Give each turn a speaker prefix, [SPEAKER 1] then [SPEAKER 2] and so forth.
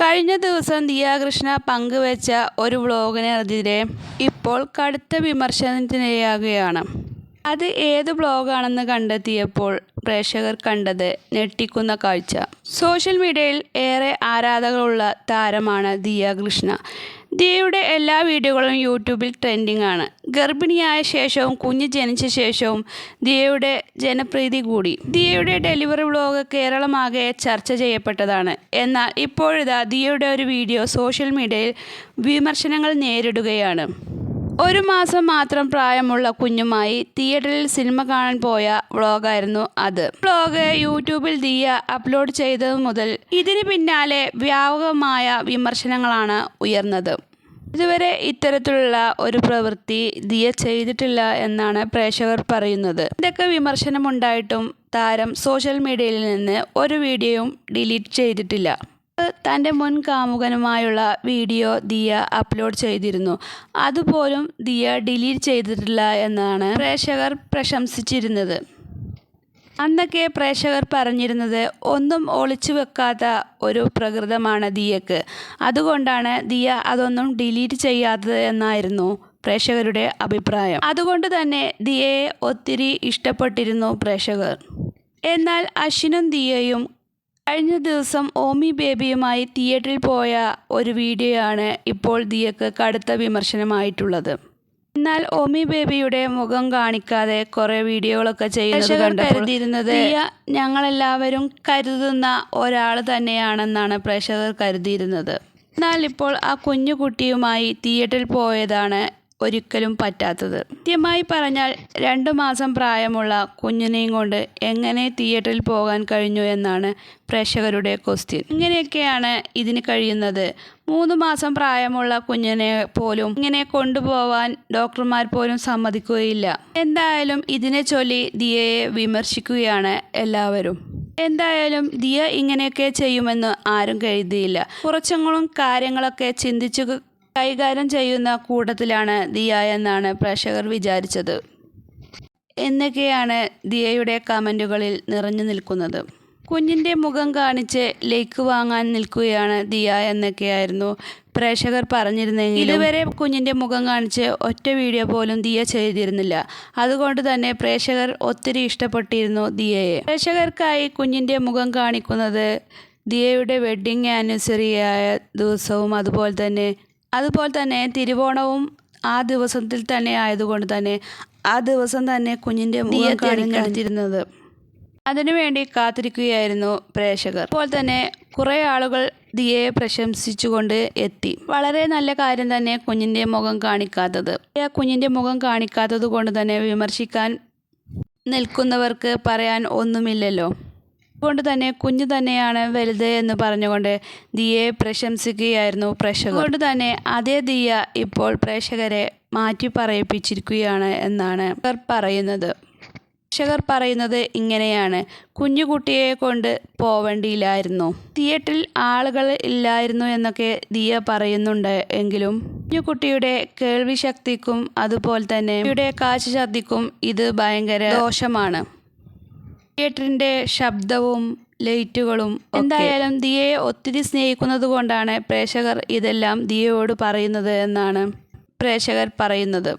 [SPEAKER 1] കഴിഞ്ഞ ദിവസം ദിയാകൃഷ്ണ പങ്കുവച്ച ഒരു വ്ളോഗിനെതിരെ ഇപ്പോൾ കടുത്ത വിമർശനത്തിനിരയാകുകയാണ്. അത് ഏത് ബ്ലോഗാണെന്ന് കണ്ടെത്തിയപ്പോൾ പ്രേക്ഷകർ കണ്ടത് ഞെട്ടിക്കുന്ന കാഴ്ച. സോഷ്യൽ മീഡിയയിൽ ഏറെ ആരാധകരുള്ള താരമാണ് ദിയ കൃഷ്ണ ദിയയുടെ എല്ലാ വീഡിയോകളും യൂട്യൂബിൽ ട്രെൻഡിംഗ് ആണ് ഗർഭിണിയായ ശേഷവും കുഞ്ഞ് ജനിച്ച ശേഷവും ദിയയുടെ ജനപ്രീതി കൂടി. ദിയയുടെ ഡെലിവറി വ്ലോഗ് കേരളമാകെ ചർച്ച ചെയ്യപ്പെട്ടതാണ്. എന്നാൽ ഇപ്പോഴിതാ ദിയയുടെ ഒരു വീഡിയോ സോഷ്യൽ മീഡിയയിൽ വിമർശനങ്ങൾ നേരിടുകയാണ്. ഒരു മാസം മാത്രം പ്രായമുള്ള കുഞ്ഞുമായി തിയേറ്ററിൽ സിനിമ കാണാൻ പോയ വ്ളോഗായിരുന്നു അത്. വ്ളോഗ് യൂട്യൂബിൽ ദിയ അപ്ലോഡ് ചെയ്തത് മുതൽ ഇതിന് പിന്നാലെ വ്യാപകമായ വിമർശനങ്ങളാണ് ഉയർന്നത്. ഇതുവരെ ഇത്തരത്തിലുള്ള ഒരു പ്രവൃത്തി ദിയ ചെയ്തിട്ടില്ല എന്നാണ് പ്രേക്ഷകർ പറയുന്നത്. ഇതൊക്കെ വിമർശനമുണ്ടായിട്ടും താരം സോഷ്യൽ മീഡിയയിൽ നിന്ന് ഒരു വീഡിയോയും ഡിലീറ്റ് ചെയ്തിട്ടില്ല. തന്റെ മുൻ കാമുകനുമായുള്ള വീഡിയോ ദിയ അപ്ലോഡ് ചെയ്തിരുന്നു. അതുപോലും ദിയ ഡിലീറ്റ് ചെയ്തിട്ടില്ല എന്നാണ് പ്രേക്ഷകർ പ്രശംസിച്ചിരുന്നത്. അന്നൊക്കെ പ്രേക്ഷകർ പറഞ്ഞിരുന്നത് ഒന്നും ഒളിച്ചു വെക്കാത്ത ഒരു പ്രകൃതമാണ് ദിയക്ക്. അതുകൊണ്ടാണ് ദിയ അതൊന്നും ഡിലീറ്റ് ചെയ്യാത്തത് എന്നായിരുന്നു പ്രേക്ഷകരുടെ അഭിപ്രായം. അതുകൊണ്ട് തന്നെ ദിയയെ ഒത്തിരി ഇഷ്ടപ്പെട്ടിരുന്നു പ്രേക്ഷകർ. എന്നാൽ അശ്വിനും ദിയയും കഴിഞ്ഞ ദിവസം ഓമി ബേബിയുമായി തിയേറ്ററിൽ പോയ ഒരു വീഡിയോയാണ് ആണ് ഇപ്പോൾ ദിയക്ക് കടുത്ത വിമർശനമായിട്ടുള്ളത്. എന്നാൽ ഓമി ബേബിയുടെ മുഖം കാണിക്കാതെ കുറേ വീഡിയോകളൊക്കെ ചെയ്യുന്നത് കരുതിയിരുന്നത് ദിയ ഞങ്ങളെല്ലാവരും കരുതുന്ന ഒരാൾ തന്നെയാണെന്നാണ് പ്രേക്ഷകർ കരുതിയിരുന്നത്. എന്നാൽ ഇപ്പോൾ ആ കുഞ്ഞു കുട്ടിയുമായി തിയേറ്ററിൽ പോയതാണ് ഒരിക്കലും പറ്റാത്തത്. കൃത്യമായി പറഞ്ഞാൽ രണ്ട് മാസം പ്രായമുള്ള കുഞ്ഞിനെയും കൊണ്ട് എങ്ങനെ തിയേറ്ററിൽ പോകാൻ കഴിഞ്ഞു എന്നാണ് പ്രേക്ഷകരുടെ ക്വസ്റ്റ്യൻ. ഇങ്ങനെയൊക്കെയാണ് ഇതിന് കഴിയുന്നത്. മൂന്ന് മാസം പ്രായമുള്ള കുഞ്ഞിനെ പോലും ഇങ്ങനെ കൊണ്ടുപോവാൻ ഡോക്ടർമാർ പോലും സമ്മതിക്കുകയില്ല. എന്തായാലും ഇതിനെ ചൊല്ലി ദിയയെ വിമർശിക്കുകയാണ് എല്ലാവരും. എന്തായാലും ദിയ ഇങ്ങനെയൊക്കെ ചെയ്യുമെന്ന് ആരും കരുതിയില്ല. കുറച്ചെങ്കിലും കാര്യങ്ങളൊക്കെ ചിന്തിച്ചു കൈകാര്യം ചെയ്യുന്ന കൂട്ടത്തിലാണ് ദിയ എന്നാണ് പ്രേക്ഷകർ വിചാരിച്ചത്. എന്നൊക്കെയാണ് ദിയയുടെ കമന്റുകളിൽ നിറഞ്ഞു നിൽക്കുന്നത്. കുഞ്ഞിന്റെ മുഖം കാണിച്ച് ലൈക്ക് വാങ്ങാൻ നിൽക്കുകയാണ് ദിയ എന്നൊക്കെയായിരുന്നു പ്രേക്ഷകർ പറഞ്ഞിരുന്നെങ്കിൽ ഇതുവരെ കുഞ്ഞിന്റെ മുഖം കാണിച്ച് ഒറ്റ വീഡിയോ പോലും ദിയ ചെയ്തിരുന്നില്ല. അതുകൊണ്ട് തന്നെ പ്രേക്ഷകർ ഒത്തിരി ഇഷ്ടപ്പെട്ടിരുന്നു ദിയയെ. പ്രേക്ഷകർക്കായി കുഞ്ഞിന്റെ മുഖം കാണിക്കുന്നത് ദിയയുടെ വെഡ്ഡിങ് ആനിവേഴ്സറിയായ ദിവസവും അതുപോലെ തന്നെ അതുപോലെ തന്നെ തിരുവോണവും ആ ദിവസത്തിൽ തന്നെ ആയതുകൊണ്ട് തന്നെ ആ ദിവസം തന്നെ കുഞ്ഞിന്റെ മുഖം കാണിക്കാതിരുന്നത് അതിനുവേണ്ടി കാത്തിരിക്കുകയായിരുന്നു പ്രേക്ഷകർ. അപ്പോൾ തന്നെ കുറേ ആളുകൾ ദിയെ പ്രശംസിച്ചുകൊണ്ട് എത്തി. വളരെ നല്ല കാര്യം തന്നെ കുഞ്ഞിന്റെ മുഖം കാണിക്കാത്തത്. ആ കുഞ്ഞിന്റെ മുഖം കാണിക്കാത്തത് കൊണ്ട് തന്നെ വിമർശിക്കാൻ നിൽക്കുന്നവർക്ക് പറയാൻ ഒന്നുമില്ലല്ലോ. അതുകൊണ്ട് തന്നെ കുഞ്ഞു തന്നെയാണ് വലുത് എന്ന് പറഞ്ഞുകൊണ്ട് ദിയെ പ്രശംസിക്കുകയായിരുന്നു പ്രേക്ഷകർ. അതുകൊണ്ട് തന്നെ അതേ ദിയ ഇപ്പോൾ പ്രേക്ഷകരെ മാറ്റി പറയിപ്പിച്ചിരിക്കുകയാണ് എന്നാണ് പറയുന്നത്. പ്രേക്ഷകർ പറയുന്നത് ഇങ്ങനെയാണ്. കുഞ്ഞുകുട്ടിയെ കൊണ്ട് പോവേണ്ടിയില്ലായിരുന്നു. തിയേറ്ററിൽ ആളുകൾ ഇല്ലായിരുന്നു എന്നൊക്കെ ദിയ പറയുന്നുണ്ട് എങ്കിലും കുഞ്ഞുകുട്ടിയുടെ കേൾവി ശക്തിക്കും അതുപോലെ തന്നെ കാഴ്ച ശക്തിക്കും ഇത് ഭയങ്കര ദോഷമാണ്. തിയേറ്ററിന്റെ ശബ്ദവും ലൈറ്റുകളും എന്തായാലും ദിയയെ ഒത്തിരി സ്നേഹിക്കുന്നത് കൊണ്ടാണ് പ്രേക്ഷകർ ഇതെല്ലാം ദിയയോട് പറയുന്നത് എന്നാണ് പ്രേക്ഷകർ പറയുന്നത്.